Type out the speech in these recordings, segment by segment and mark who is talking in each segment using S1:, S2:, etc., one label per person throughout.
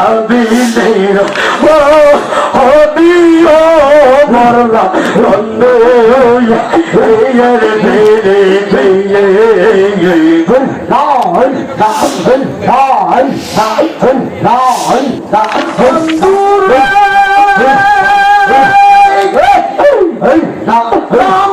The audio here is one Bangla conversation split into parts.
S1: আবিলেরা ও হবি ও মরলা রন্নে এর বেরে বেয়ে গুন
S2: নাই সাবন নাই সাবন নাই
S1: সাবন দূরে Hey, hey, hey, hey, hey, hey, hey, hey, hey, hey, hey, hey, hey,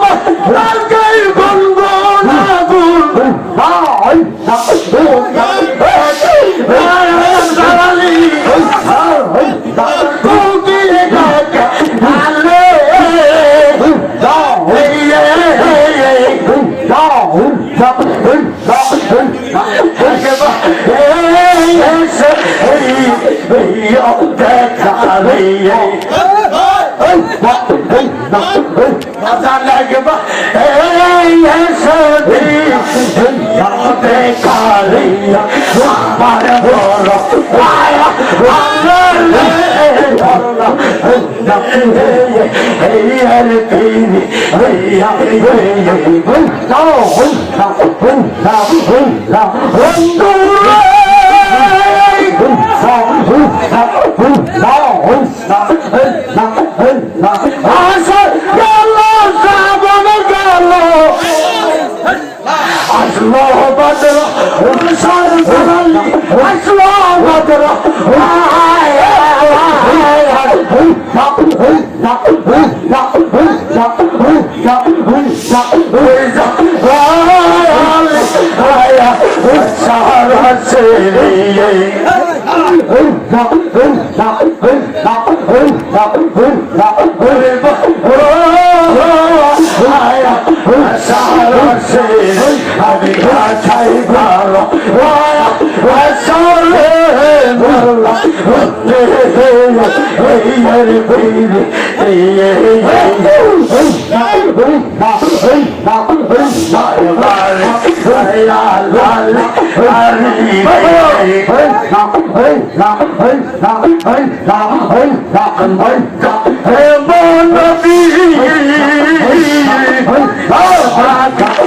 S1: মজা লাগবা এই সবি যাতে কালিয়া বার বড় আয়া আল্লাহ এই আর তিনি এই আর তিনি হুন
S2: না হুন না হুন না
S1: হুন না হুন না محمد انصار سنالي اسلام بدر Oh, ভাষাই ভালো আসলে ভালো Hey,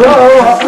S1: Oh,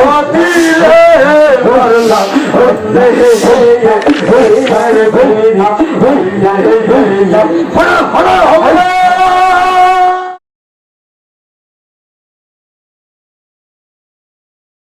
S1: Oh, হলো হলো